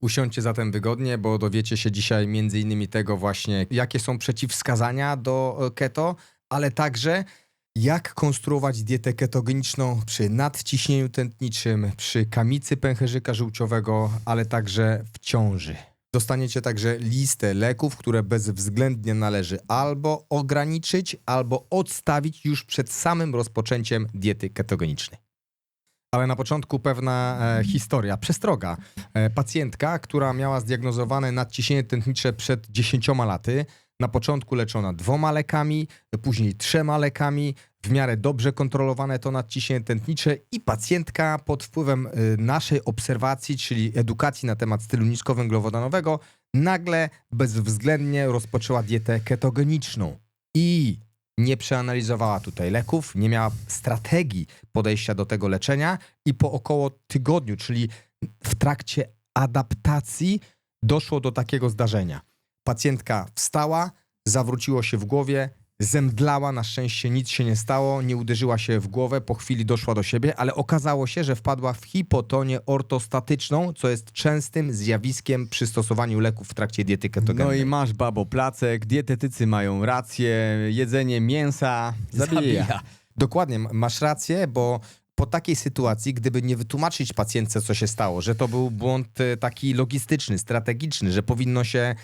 Usiądźcie zatem wygodnie, bo dowiecie się dzisiaj innymi tego właśnie, jakie są przeciwwskazania do e, keto, ale także jak konstruować dietę ketogeniczną przy nadciśnieniu tętniczym, przy kamicy pęcherzyka żółciowego, ale także w ciąży. Dostaniecie także listę leków, które bezwzględnie należy albo ograniczyć, albo odstawić już przed samym rozpoczęciem diety ketogenicznej. Ale na początku pewna e, historia, przestroga. E, pacjentka, która miała zdiagnozowane nadciśnienie tętnicze przed 10 laty, na początku leczona dwoma lekami, później trzema lekami, w miarę dobrze kontrolowane to nadciśnienie tętnicze i pacjentka pod wpływem y, naszej obserwacji, czyli edukacji na temat stylu niskowęglowodanowego, nagle bezwzględnie rozpoczęła dietę ketogeniczną. I nie przeanalizowała tutaj leków, nie miała strategii podejścia do tego leczenia i po około tygodniu, czyli w trakcie adaptacji, doszło do takiego zdarzenia. Pacjentka wstała, zawróciło się w głowie, zemdlała, na szczęście nic się nie stało, nie uderzyła się w głowę, po chwili doszła do siebie, ale okazało się, że wpadła w hipotonię ortostatyczną, co jest częstym zjawiskiem przy stosowaniu leków w trakcie diety No ketogennej. i masz babo placek, dietetycy mają rację, jedzenie mięsa zabija. Dokładnie, m- masz rację, bo po takiej sytuacji, gdyby nie wytłumaczyć pacjentce, co się stało, że to był błąd e, taki logistyczny, strategiczny, że powinno się e,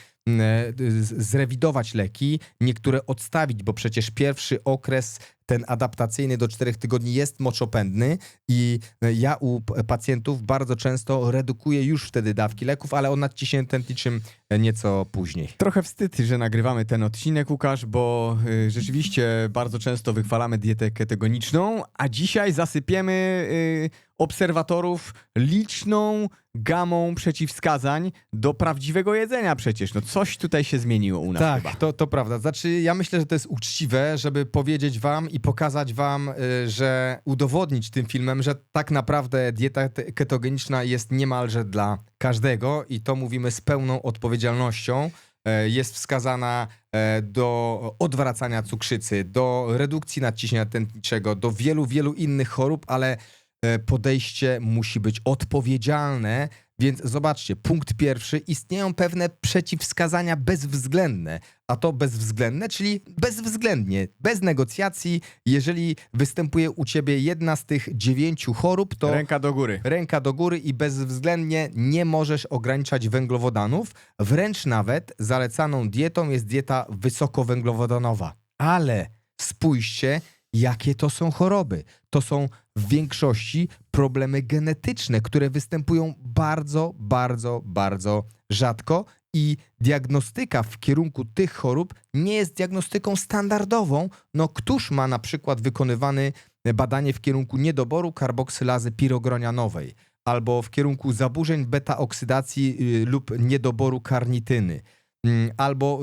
zrewidować leki, niektóre odstawić, bo przecież pierwszy okres, ten adaptacyjny do czterech tygodni jest moczopędny i e, ja u pacjentów bardzo często redukuję już wtedy dawki leków, ale o nadciśnieniu tętniczym e, nieco później. Trochę wstyd, że nagrywamy ten odcinek, Łukasz, bo y, rzeczywiście bardzo często wychwalamy dietę ketogeniczną, a dzisiaj zasypiemy y, obserwatorów liczną gamą przeciwwskazań do prawdziwego jedzenia przecież. No coś tutaj się zmieniło u nas Tak, chyba. to, to prawda. Znaczy, ja myślę, że to jest uczciwe, żeby powiedzieć wam i pokazać wam, y, że udowodnić tym filmem, że tak naprawdę dieta te- ketogeniczna jest niemalże dla każdego i to mówimy z pełną odpowiedzialnością. E, Jest wskazana e, do odwracania cukrzycy, do redukcji nadciśnienia tętniczego, do wielu, wielu innych chorób, ale podejście musi być odpowiedzialne. Więc zobaczcie, punkt pierwszy, istnieją pewne przeciwwskazania bezwzględne, a to bezwzględne, czyli bezwzględnie, bez negocjacji. Jeżeli występuje u ciebie jedna z tych dziewięciu chorób, to Ręka do góry. ręka do góry i bezwzględnie nie możesz ograniczać węglowodanów. Wręcz nawet zalecaną dietą jest dieta wysokowęglowodanowa. Ale spójrzcie, jakie to są choroby. To są w większości problemy genetyczne, które występują bardzo, bardzo, bardzo rzadko i diagnostyka w kierunku tych chorób nie jest diagnostyką standardową. No, któż ma na przykład wykonywany badanie w kierunku niedoboru karboksylazy pirogronianowej albo w kierunku zaburzeń beta-oksydacji y, lub niedoboru karnityny. Mm, Albo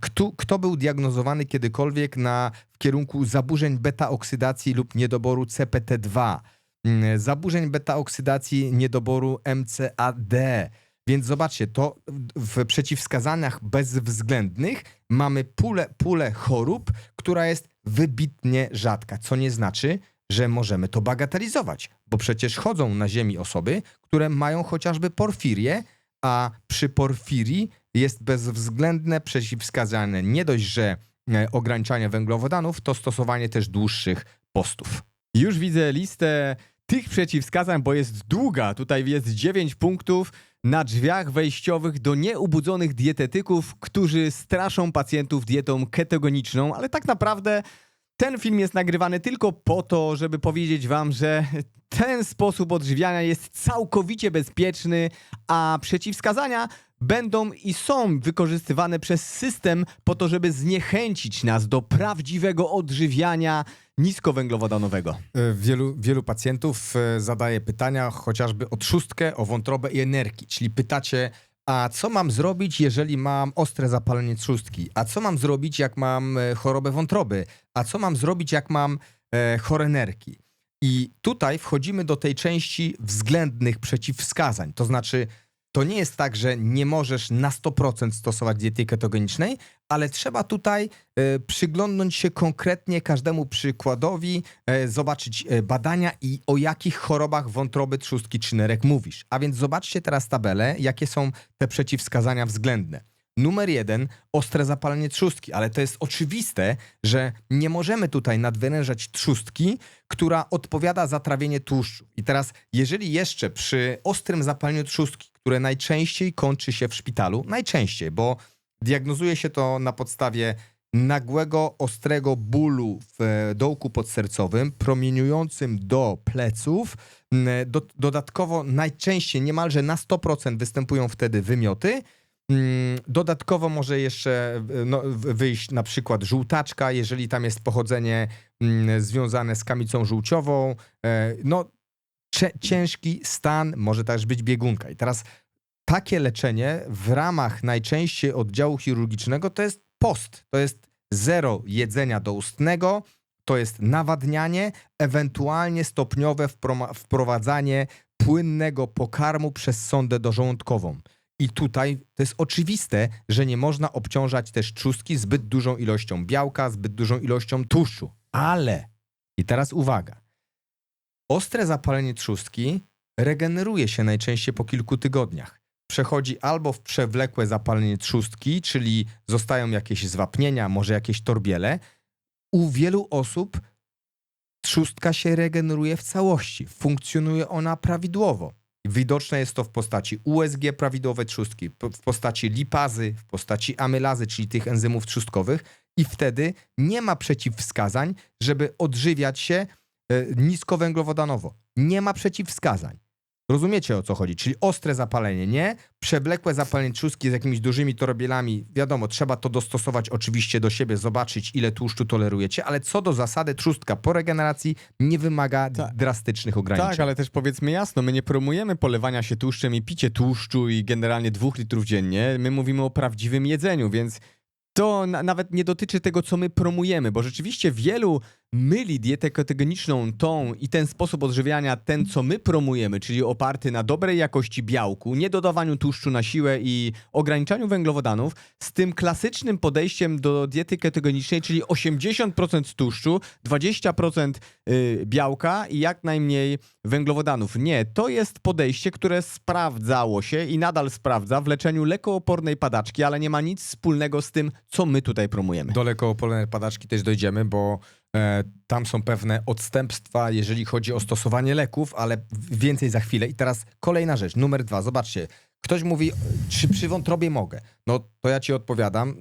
kto, kto był diagnozowany kiedykolwiek na, w kierunku zaburzeń beta-oksydacji lub niedoboru CPT2, mm, zaburzeń beta-oksydacji niedoboru MCAD. Więc zobaczcie, to w przeciwwskazaniach bezwzględnych mamy pulę, pulę chorób, która jest wybitnie rzadka, co nie znaczy, że możemy to bagatelizować, bo przecież chodzą na ziemi osoby, które mają chociażby porfirię, a przy porfirii jest bezwzględne przeciwwskazanie nie dość, że e, ograniczanie węglowodanów, to stosowanie też dłuższych postów. Już widzę listę tych przeciwwskazań, bo jest długa. Tutaj jest 9 punktów na drzwiach wejściowych do nieubudzonych dietetyków, którzy straszą pacjentów dietą ketogeniczną, ale tak naprawdę ten film jest nagrywany tylko po to, żeby powiedzieć wam, że ten sposób odżywiania jest całkowicie bezpieczny, a przeciwwskazania będą i są wykorzystywane przez system po to, żeby zniechęcić nas do prawdziwego odżywiania niskowęglowodanowego. E, Wielu, wielu pacjentów e, zadaje pytania chociażby o trzustkę, o wątrobę i energii. Czyli pytacie, a co mam zrobić, jeżeli mam ostre zapalenie trzustki? A co mam zrobić, jak mam e, chorobę wątroby? A co mam zrobić, jak mam e, chore nerki? I tutaj wchodzimy do tej części względnych przeciwwskazań. To znaczy, to nie jest tak, że nie możesz na 100% stosować diety ketogenicznej, ale trzeba tutaj e, przyglądnąć się konkretnie każdemu przykładowi, e, zobaczyć e, badania i o jakich chorobach wątroby, trzustki czy nerek mówisz. A więc zobaczcie teraz tabelę, jakie są te przeciwwskazania względne. Numer jeden, ostre zapalenie trzustki, ale to jest oczywiste, że nie możemy tutaj nadwyrężać trzustki, która odpowiada za trawienie tłuszczu. I teraz, jeżeli jeszcze przy ostrym zapaleniu trzustki, które najczęściej kończy się w szpitalu, najczęściej, bo diagnozuje się to na podstawie nagłego, ostrego bólu w e, dołku podsercowym, promieniującym do pleców. M, Do, dodatkowo najczęściej, niemalże na 100% występują wtedy wymioty. Mm, Dodatkowo może jeszcze e, no, wyjść na przykład żółtaczka, jeżeli tam jest pochodzenie mm, związane z kamicą żółciową. E, No, ciężki stan, może też być biegunka. I teraz takie leczenie w ramach najczęściej oddziału chirurgicznego to jest post. To jest zero jedzenia doustnego, to jest nawadnianie, ewentualnie stopniowe wprowadzanie płynnego pokarmu przez sondę dożołądkową. I tutaj to jest oczywiste, że nie można obciążać też trzustki zbyt dużą ilością białka, zbyt dużą ilością tłuszczu. Ale, i teraz uwaga, ostre zapalenie trzustki regeneruje się najczęściej po kilku tygodniach. Przechodzi albo w przewlekłe zapalenie trzustki, czyli zostają jakieś zwapnienia, może jakieś torbiele. U wielu osób trzustka się regeneruje w całości, funkcjonuje ona prawidłowo. Widoczne jest to w postaci USG prawidłowej trzustki, w postaci lipazy, w postaci amylazy, czyli tych enzymów trzustkowych i wtedy nie ma przeciwwskazań, żeby odżywiać się niskowęglowodanowo. Nie ma przeciwwskazań. Rozumiecie o co chodzi? Czyli ostre zapalenie nie, przewlekłe zapalenie trzustki z jakimiś dużymi torbielami, wiadomo, trzeba to dostosować oczywiście do siebie, zobaczyć ile tłuszczu tolerujecie, ale co do zasady trzustka po regeneracji nie wymaga drastycznych ograniczeń. Tak, ale też powiedzmy jasno, my nie promujemy polewania się tłuszczem i picie tłuszczu i generalnie dwóch litrów dziennie. My mówimy o prawdziwym jedzeniu, więc to na, nawet nie dotyczy tego, co my promujemy, bo rzeczywiście wielu myli dietę ketogeniczną tą i ten sposób odżywiania, ten, co my promujemy, czyli oparty na dobrej jakości białku, nie dodawaniu tłuszczu na siłę i ograniczaniu węglowodanów, z tym klasycznym podejściem do diety ketogenicznej, czyli 80% tłuszczu, 20% y, białka i jak najmniej węglowodanów. Nie, to jest podejście, które sprawdzało się i nadal sprawdza w leczeniu lekoopornej padaczki, ale nie ma nic wspólnego z tym, co my tutaj promujemy. Do lekoopornej padaczki też dojdziemy, bo tam są pewne odstępstwa, jeżeli chodzi o stosowanie leków, ale więcej za chwilę. I teraz kolejna rzecz, numer dwa. Zobaczcie, ktoś mówi, czy przy wątrobie mogę? No to ja ci odpowiadam,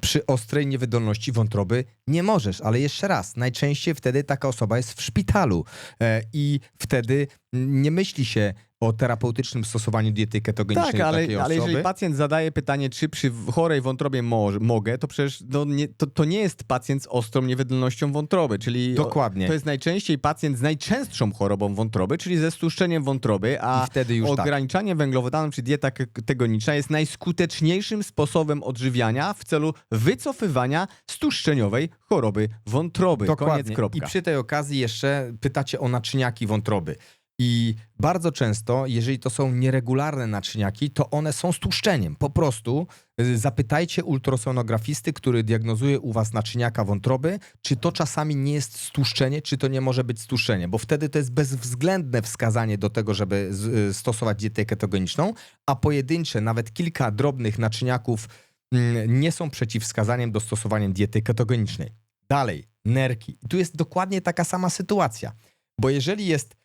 przy ostrej niewydolności wątroby nie możesz, ale jeszcze raz, najczęściej wtedy taka osoba jest w szpitalu e, i wtedy nie myśli się o terapeutycznym stosowaniu diety ketogenicznej Tak, ale, takiej ale osoby. jeżeli pacjent zadaje pytanie, czy przy chorej wątrobie mo mogę, to przecież no, nie, to, to nie jest pacjent z ostrą niewydolnością wątroby, czyli o- Dokładnie. to jest najczęściej pacjent z najczęstszą chorobą wątroby, czyli ze stłuszczeniem wątroby, a tak. ograniczanie węglowodanów czy dieta ketogeniczna jest najskuteczniejszym sposobem odżywiania w celu wycofywania stłuszczeniowej choroby wątroby. Koniec, kropka. I przy tej okazji jeszcze pytacie o naczyniaki wątroby. I bardzo często, jeżeli to są nieregularne naczyniaki, to one są stłuszczeniem. Po prostu y, zapytajcie ultrasonografisty, który diagnozuje u was naczyniaka wątroby, czy to czasami nie jest stłuszczenie, czy to nie może być stłuszczenie, bo wtedy to jest bezwzględne wskazanie do tego, żeby y, stosować dietę ketogeniczną, a pojedyncze, nawet kilka drobnych naczyniaków mm, nie są przeciwwskazaniem do stosowania diety ketogenicznej. Dalej, nerki. Tu jest dokładnie taka sama sytuacja, bo jeżeli jest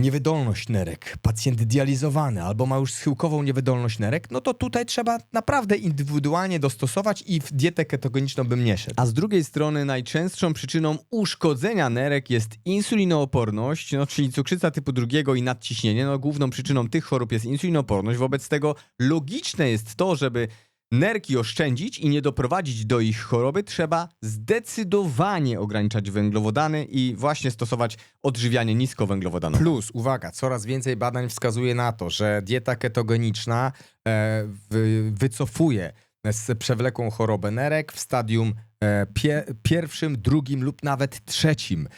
niewydolność nerek, pacjent dializowany albo ma już schyłkową niewydolność nerek, no to tutaj trzeba naprawdę indywidualnie dostosować i w dietę ketogeniczną bym nie szedł. A z drugiej strony najczęstszą przyczyną uszkodzenia nerek jest insulinooporność, no, czyli cukrzyca typu drugiego i nadciśnienie. No, główną przyczyną tych chorób jest insulinooporność. Wobec tego logiczne jest to, żeby nerki oszczędzić i nie doprowadzić do ich choroby, trzeba zdecydowanie ograniczać węglowodany i właśnie stosować odżywianie niskowęglowodanowe. Plus, uwaga, coraz więcej badań wskazuje na to, że dieta ketogeniczna e, wy, wycofuje z przewlekłą chorobę nerek w stadium e, pie, pierwszym, drugim lub nawet trzecim.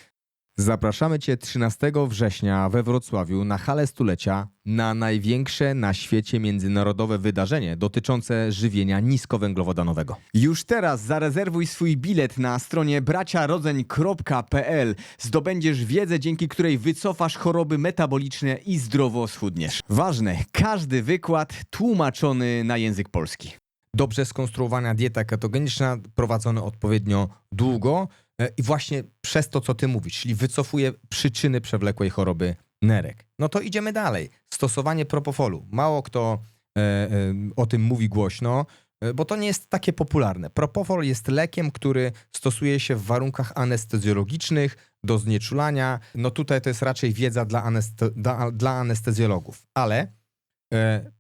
Zapraszamy Cię 13 września we Wrocławiu na halę stulecia na największe na świecie międzynarodowe wydarzenie dotyczące żywienia niskowęglowodanowego. Już teraz zarezerwuj swój bilet na stronie braciarodzeń.pl. Zdobędziesz wiedzę, dzięki której wycofasz choroby metaboliczne i zdrowo schudniesz. Ważne, każdy wykład tłumaczony na język polski. Dobrze skonstruowana dieta ketogeniczna, prowadzona odpowiednio długo i właśnie przez to, co Ty mówisz, czyli wycofuje przyczyny przewlekłej choroby nerek. No to idziemy dalej. Stosowanie propofolu. Mało kto e, e, o tym mówi głośno, e, bo to nie jest takie popularne. Propofol jest lekiem, który stosuje się w warunkach anestezjologicznych do znieczulania. No tutaj to jest raczej wiedza dla, aneste- dla, dla anestezjologów. Ale e,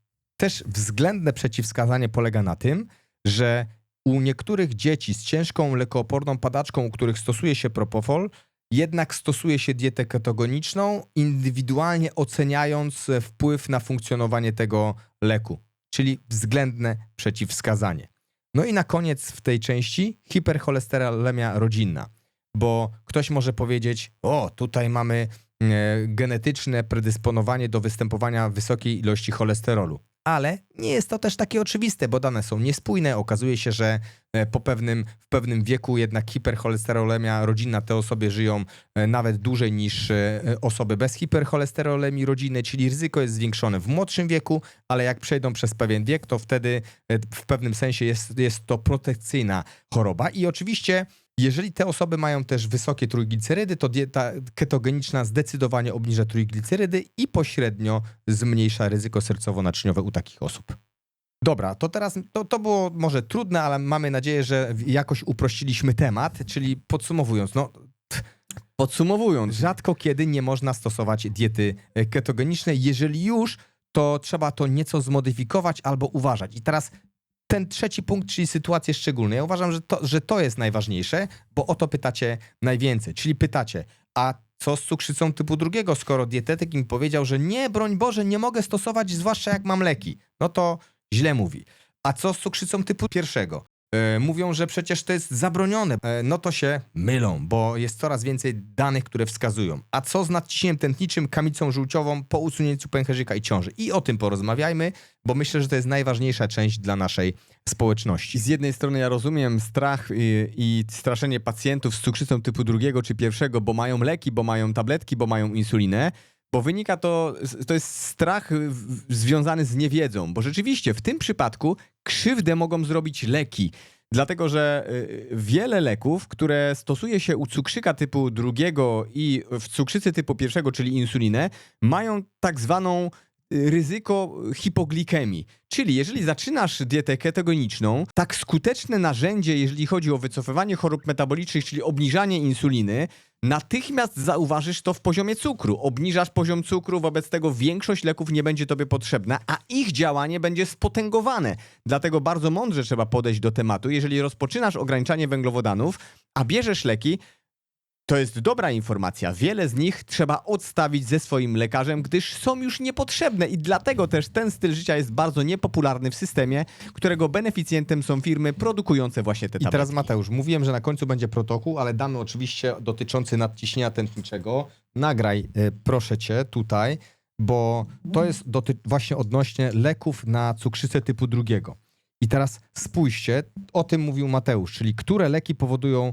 też względne przeciwwskazanie polega na tym, że u niektórych dzieci z ciężką lekooporną padaczką, u których stosuje się propofol, jednak stosuje się dietę ketogeniczną, indywidualnie oceniając e, wpływ na funkcjonowanie tego leku, czyli względne przeciwwskazanie. No i na koniec w tej części hipercholesterolemia rodzinna, bo ktoś może powiedzieć: O, tutaj mamy e, genetyczne predysponowanie do występowania wysokiej ilości cholesterolu. Ale nie jest to też takie oczywiste, bo dane są niespójne. Okazuje się, że e, po pewnym, w pewnym wieku jednak hipercholesterolemia rodzinna te osoby żyją e, nawet dłużej niż e, osoby bez hipercholesterolemii rodziny, czyli ryzyko jest zwiększone w młodszym wieku, ale jak przejdą przez pewien wiek, to wtedy w pewnym sensie jest, jest to protekcyjna choroba. I oczywiście jeżeli te osoby mają też wysokie trójglicerydy, to dieta ketogeniczna zdecydowanie obniża trójglicerydy i pośrednio zmniejsza ryzyko sercowo-naczyniowe u takich osób. Dobra, to teraz to, to było może trudne, ale mamy nadzieję, że jakoś uprościliśmy temat, czyli podsumowując, no Podsumowując, rzadko kiedy nie można stosować diety e, ketogenicznej. Jeżeli już, to trzeba to nieco zmodyfikować albo uważać. I teraz ten trzeci punkt, czyli sytuacje szczególne. Ja uważam, że to, że to jest najważniejsze, bo o to pytacie najwięcej. Czyli pytacie, a co z cukrzycą typu drugiego, skoro dietetyk im powiedział, że nie, broń Boże, nie mogę stosować, zwłaszcza jak mam leki. No to źle mówi. A co z cukrzycą typu pierwszego? E, mówią, że przecież to jest zabronione. E, no to się mylą, bo jest coraz więcej danych, które wskazują. A co z nadciśnieniem tętniczym, kamicą żółciową po usunięciu pęcherzyka i ciąży? I o tym porozmawiajmy, bo myślę, że to jest najważniejsza część dla naszej społeczności. z jednej strony ja rozumiem strach i, i straszenie pacjentów z cukrzycą typu drugiego czy pierwszego, bo mają leki, bo mają tabletki, bo mają insulinę, bo wynika to, to jest strach w- związany z niewiedzą, bo rzeczywiście w tym przypadku krzywdę mogą zrobić leki. Dlatego, że y, wiele leków, które stosuje się u cukrzyka typu drugiego i w cukrzycy typu pierwszego, czyli insulinę, mają tak zwaną y, ryzyko hipoglikemii. Czyli jeżeli zaczynasz dietę ketogeniczną, tak skuteczne narzędzie, jeżeli chodzi o wycofywanie chorób metabolicznych, czyli obniżanie insuliny, natychmiast zauważysz to w poziomie cukru. Obniżasz poziom cukru, wobec tego większość leków nie będzie tobie potrzebna, a ich działanie będzie spotęgowane. Dlatego bardzo mądrze trzeba podejść do tematu. Jeżeli rozpoczynasz ograniczanie węglowodanów, a bierzesz leki, to jest dobra informacja. Wiele z nich trzeba odstawić ze swoim lekarzem, gdyż są już niepotrzebne i dlatego też ten styl życia jest bardzo niepopularny w systemie, którego beneficjentem są firmy produkujące właśnie te I tabletki. teraz Mateusz, mówiłem, że na końcu będzie protokół, ale damy oczywiście dotyczący nadciśnienia tętniczego. Nagraj, y, proszę cię, tutaj, bo to jest właśnie odnośnie leków na cukrzycę typu drugiego. I teraz spójrzcie, o tym mówił Mateusz, czyli które leki powodują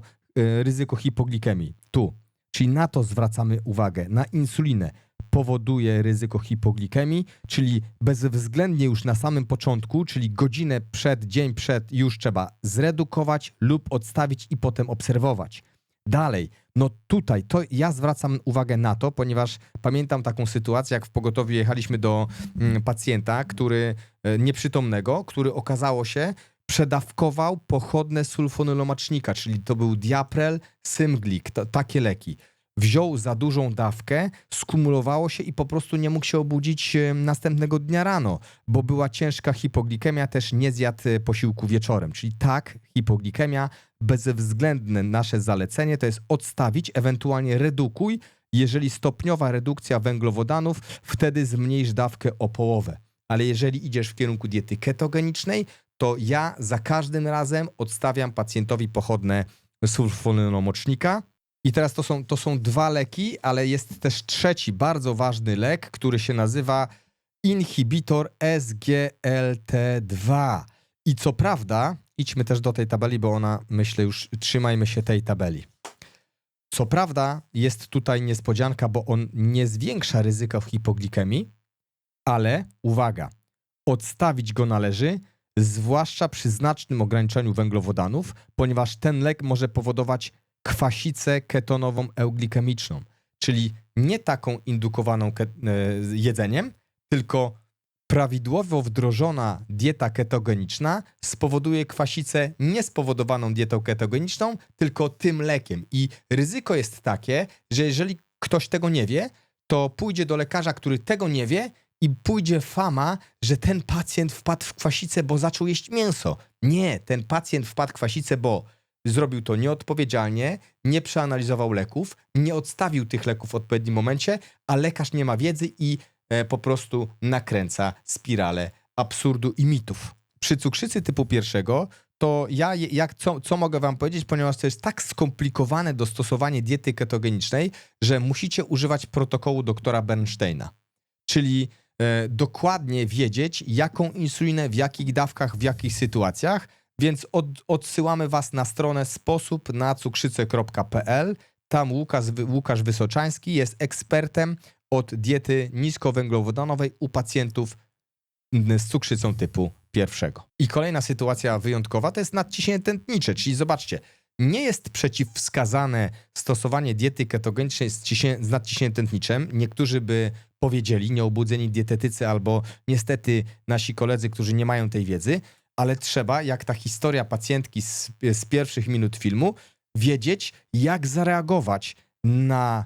ryzyko hipoglikemii. Tu. Czyli na to zwracamy uwagę. Na insulinę powoduje ryzyko hipoglikemii, czyli bezwzględnie już na samym początku, czyli godzinę przed, dzień przed, już trzeba zredukować lub odstawić i potem obserwować. Dalej, no tutaj, to ja zwracam uwagę na to, ponieważ pamiętam taką sytuację, jak w pogotowiu jechaliśmy do mm, pacjenta, który e, nieprzytomnego, który okazało się przedawkował pochodne sulfonylomacznika, czyli to był diaprel, symglik, to, takie leki. Wziął za dużą dawkę, skumulowało się i po prostu nie mógł się obudzić e, następnego dnia rano, bo była ciężka hipoglikemia, też nie zjadł e, posiłku wieczorem. Czyli tak, hipoglikemia, bezwzględne nasze zalecenie to jest odstawić, ewentualnie redukuj. Jeżeli stopniowa redukcja węglowodanów, wtedy zmniejsz dawkę o połowę. Ale jeżeli idziesz w kierunku diety ketogenicznej, to ja za każdym razem odstawiam pacjentowi pochodne sulfonylomocznika I teraz to są, to są dwa leki, ale jest też trzeci bardzo ważny lek, który się nazywa inhibitor SGLT2. I co prawda, idźmy też do tej tabeli, bo ona, myślę, już trzymajmy się tej tabeli. Co prawda, jest tutaj niespodzianka, bo on nie zwiększa ryzyka hipoglikemii, ale uwaga, odstawić go należy, zwłaszcza przy znacznym ograniczeniu węglowodanów, ponieważ ten lek może powodować kwasicę ketonową euglikemiczną, czyli nie taką indukowaną e, jedzeniem, tylko prawidłowo wdrożona dieta ketogeniczna spowoduje kwasicę niespowodowaną dietą ketogeniczną, tylko tym lekiem. I ryzyko jest takie, że jeżeli ktoś tego nie wie, to pójdzie do lekarza, który tego nie wie i pójdzie fama, że ten pacjent wpadł w kwasicę, bo zaczął jeść mięso. Nie, ten pacjent wpadł w kwasicę, bo zrobił to nieodpowiedzialnie, nie przeanalizował leków, nie odstawił tych leków w odpowiednim momencie, a lekarz nie ma wiedzy i e, po prostu nakręca spiralę absurdu i mitów. Przy cukrzycy typu pierwszego to ja, jak, co, co mogę wam powiedzieć, ponieważ to jest tak skomplikowane dostosowanie diety ketogenicznej, że musicie używać protokołu doktora Bernsteina. Czyli dokładnie wiedzieć, jaką insulinę, w jakich dawkach, w jakich sytuacjach, więc od, odsyłamy was na stronę sposób na cukrzycę.pl. Tam Łukasz, Łukasz Wysoczański jest ekspertem od diety niskowęglowodanowej u pacjentów z cukrzycą typu pierwszego. I kolejna sytuacja wyjątkowa to jest nadciśnienie tętnicze, czyli zobaczcie, nie jest przeciwwskazane stosowanie diety ketogenicznej z, ciśnie, z nadciśnieniem tętniczym. Niektórzy by powiedzieli, nieobudzeni dietetycy albo niestety nasi koledzy, którzy nie mają tej wiedzy, ale trzeba, jak ta historia pacjentki z, z pierwszych minut filmu, wiedzieć, jak zareagować na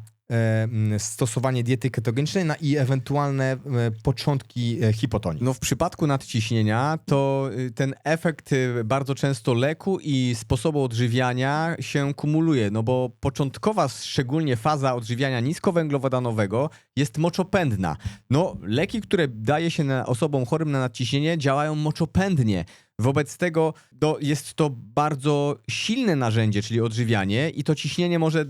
stosowanie diety ketogenicznej na i ewentualne e, początki e, hipotonii. No w przypadku nadciśnienia to y, ten efekt y, bardzo często leku i sposobu odżywiania się kumuluje, no bo początkowa szczególnie faza odżywiania niskowęglowodanowego jest moczopędna. No leki, które daje się na osobom chorym na nadciśnienie działają moczopędnie. Wobec tego no, jest to bardzo silne narzędzie, czyli odżywianie i to ciśnienie może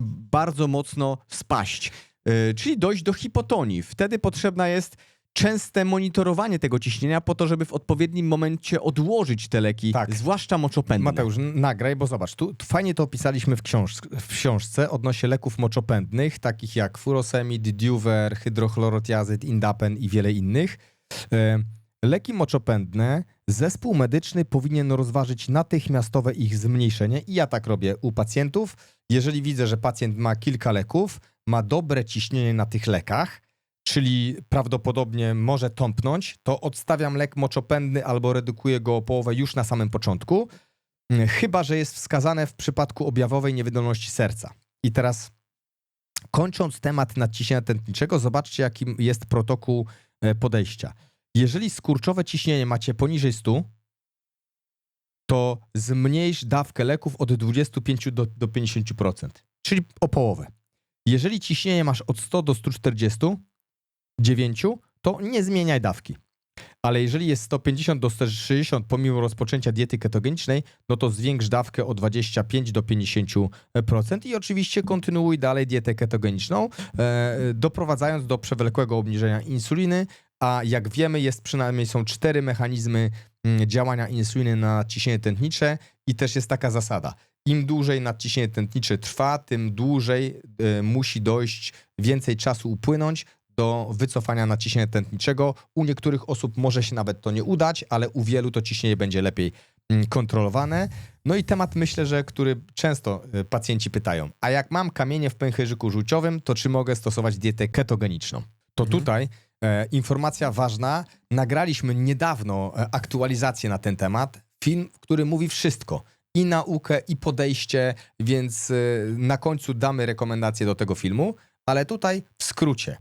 bardzo mocno spaść, Yy, czyli dojść do hipotonii. Wtedy potrzebna jest częste monitorowanie tego ciśnienia po to, żeby w odpowiednim momencie odłożyć te leki, Tak. zwłaszcza moczopędne. Mateusz, nagraj, bo zobacz, tu, fajnie to opisaliśmy w, książ w książce odnośnie leków moczopędnych, takich jak furosemid, duver, hydrochlorotiazyd, indapen i wiele innych. E, leki moczopędne zespół medyczny powinien rozważyć natychmiastowe ich zmniejszenie i ja tak robię u pacjentów. Jeżeli widzę, że pacjent ma kilka leków, ma dobre ciśnienie na tych lekach, czyli prawdopodobnie może tąpnąć, to odstawiam lek moczopędny albo redukuję go o połowę już na samym początku, chyba że jest wskazane w przypadku objawowej niewydolności serca. I teraz kończąc temat nadciśnienia tętniczego, zobaczcie jaki jest protokół e, podejścia. Jeżeli skurczowe ciśnienie macie poniżej 100, to zmniejsz dawkę leków od 25 do, do 50%, czyli o połowę. Jeżeli ciśnienie masz od 100 do 149, to nie zmieniaj dawki. Ale jeżeli jest 150 do 160 pomimo rozpoczęcia diety ketogenicznej, no to zwiększ dawkę o 25 do 50%. I oczywiście kontynuuj dalej dietę ketogeniczną, e, doprowadzając do przewlekłego obniżenia insuliny, a jak wiemy, jest przynajmniej są cztery mechanizmy mm, działania insuliny na ciśnienie tętnicze i też jest taka zasada. Im dłużej nadciśnienie tętnicze trwa, tym dłużej e, musi dojść, więcej czasu upłynąć do wycofania naciśnienia tętniczego. U niektórych osób może się nawet to nie udać, ale u wielu to ciśnienie będzie lepiej mm, kontrolowane. No i temat myślę, że który często e, pacjenci pytają, a jak mam kamienie w pęcherzyku żółciowym, to czy mogę stosować dietę ketogeniczną? To Mhm. tutaj informacja ważna. Nagraliśmy niedawno e, aktualizację na ten temat. Film, który mówi wszystko. I naukę, i podejście, więc e, na końcu damy rekomendacje do tego filmu. Ale tutaj w skrócie.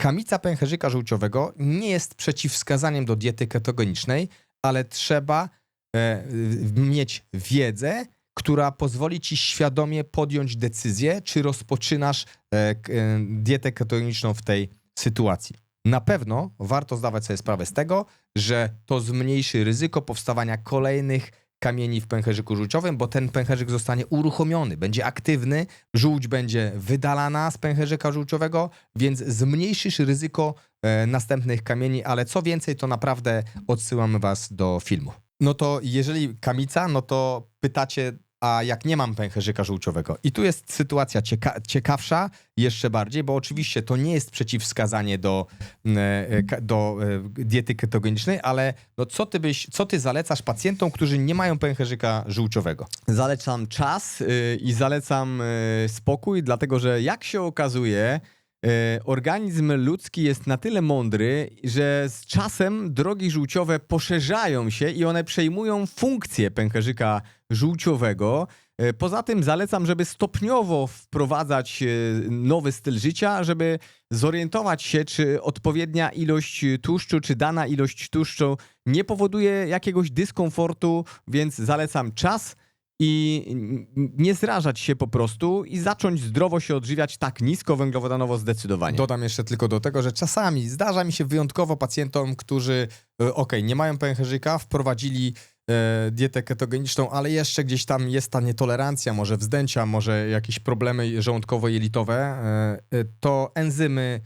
Kamica pęcherzyka żółciowego nie jest przeciwwskazaniem do diety ketogenicznej, ale trzeba e, mieć wiedzę, która pozwoli ci świadomie podjąć decyzję, czy rozpoczynasz e, e, dietę ketogeniczną w tej sytuacji. Na pewno warto zdawać sobie sprawę z tego, że to zmniejszy ryzyko powstawania kolejnych kamieni w pęcherzyku żółciowym, bo ten pęcherzyk zostanie uruchomiony, będzie aktywny, żółć będzie wydalana z pęcherzyka żółciowego, więc zmniejszysz ryzyko e, następnych kamieni, ale co więcej, to naprawdę odsyłamy was do filmu. No to jeżeli kamica, no to pytacie, a jak nie mam pęcherzyka żółciowego? I tu jest sytuacja cieka ciekawsza jeszcze bardziej, bo oczywiście to nie jest przeciwwskazanie do, e, e, do e, diety ketogenicznej, ale no co, ty byś, co ty zalecasz pacjentom, którzy nie mają pęcherzyka żółciowego? Zalecam czas y, i zalecam y, spokój, dlatego że jak się okazuje, organizm ludzki jest na tyle mądry, że z czasem drogi żółciowe poszerzają się i one przejmują funkcję pęcherzyka żółciowego. Y, Poza tym zalecam, żeby stopniowo wprowadzać y, nowy styl życia, żeby zorientować się, czy odpowiednia ilość tłuszczu, czy dana ilość tłuszczu nie powoduje jakiegoś dyskomfortu, więc zalecam czas i nie zrażać się po prostu i zacząć zdrowo się odżywiać tak nisko węglowodanowo zdecydowanie. Dodam jeszcze tylko do tego, że czasami zdarza mi się wyjątkowo pacjentom, którzy e, okej, nie mają pęcherzyka, wprowadzili e, dietę ketogeniczną, ale jeszcze gdzieś tam jest ta nietolerancja, może wzdęcia, może jakieś problemy żołądkowo-jelitowe, e, to enzymy,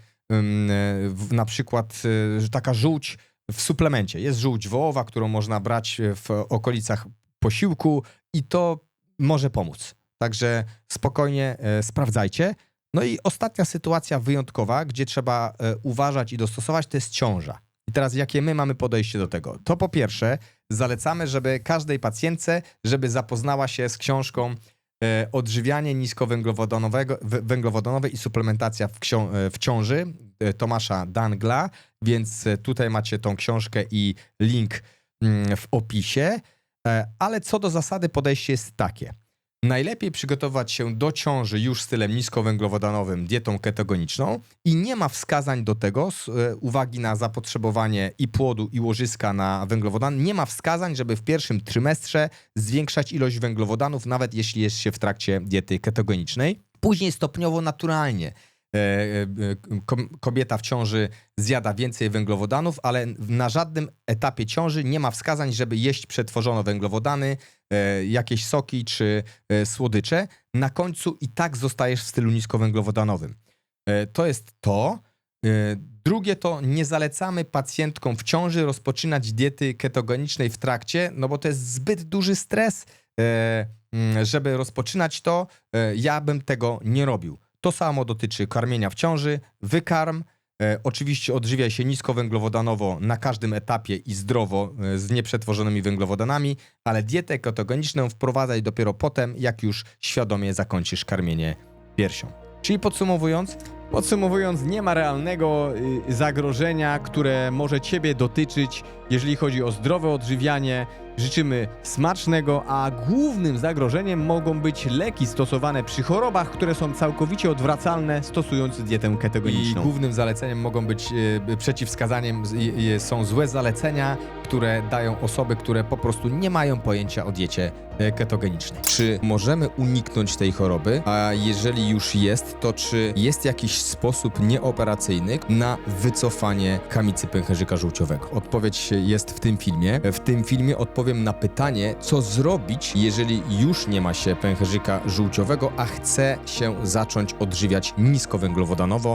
na przykład taka żółć w suplemencie. Jest żółć wołowa, którą można brać w okolicach posiłku i to może pomóc. Także spokojnie e, sprawdzajcie. No i ostatnia sytuacja wyjątkowa, gdzie trzeba e, uważać i dostosować, to jest ciąża. I teraz jakie my mamy podejście do tego? To po pierwsze zalecamy, żeby każdej pacjentce, żeby zapoznała się z książką e, Odżywianie niskowęglowodanowego, w- węglowodanowe i suplementacja w, e, w ciąży e, Tomasza Dangla, więc e, tutaj macie tą książkę i link mm, w opisie. E, Ale co do zasady podejście jest takie. Najlepiej przygotować się do ciąży już stylem niskowęglowodanowym, dietą ketogeniczną i nie ma wskazań do tego, z e, uwagi na zapotrzebowanie i płodu, i łożyska na węglowodan, nie ma wskazań, żeby w pierwszym trymestrze zwiększać ilość węglowodanów, nawet jeśli jest się w trakcie diety ketogenicznej. Później stopniowo, naturalnie kobieta w ciąży zjada więcej węglowodanów, ale na żadnym etapie ciąży nie ma wskazań, żeby jeść przetworzone węglowodany, e, jakieś soki czy e, słodycze. Na końcu i tak zostajesz w stylu niskowęglowodanowym. E, To jest to. E, Drugie to nie zalecamy pacjentkom w ciąży rozpoczynać diety ketogenicznej w trakcie, no bo to jest zbyt duży stres, e, mm, żeby rozpoczynać to. E, Ja bym tego nie robił. To samo dotyczy karmienia w ciąży, wykarm. E, oczywiście odżywiaj się niskowęglowodanowo na każdym etapie i zdrowo e, z nieprzetworzonymi węglowodanami, ale dietę ketogeniczną wprowadzaj dopiero potem, jak już świadomie zakończysz karmienie piersią. Czyli podsumowując, Podsumowując, nie ma realnego y, zagrożenia, które może Ciebie dotyczyć, jeżeli chodzi o zdrowe odżywianie. Życzymy smacznego, a głównym zagrożeniem mogą być leki stosowane przy chorobach, które są całkowicie odwracalne stosując dietę I ketogeniczną. głównym zaleceniem mogą być, przeciwwskazaniem z- i- i są złe zalecenia, które dają osoby, które po prostu nie mają pojęcia o diecie ketogenicznej. Czy możemy uniknąć tej choroby? A jeżeli już jest, to czy jest jakiś sposób nieoperacyjny na wycofanie kamicy pęcherzyka żółciowego? Odpowiedź jest w tym filmie. W tym filmie odpowiem na pytanie, co zrobić, jeżeli już nie ma się pęcherzyka żółciowego, a chce się zacząć odżywiać niskowęglowodanowo.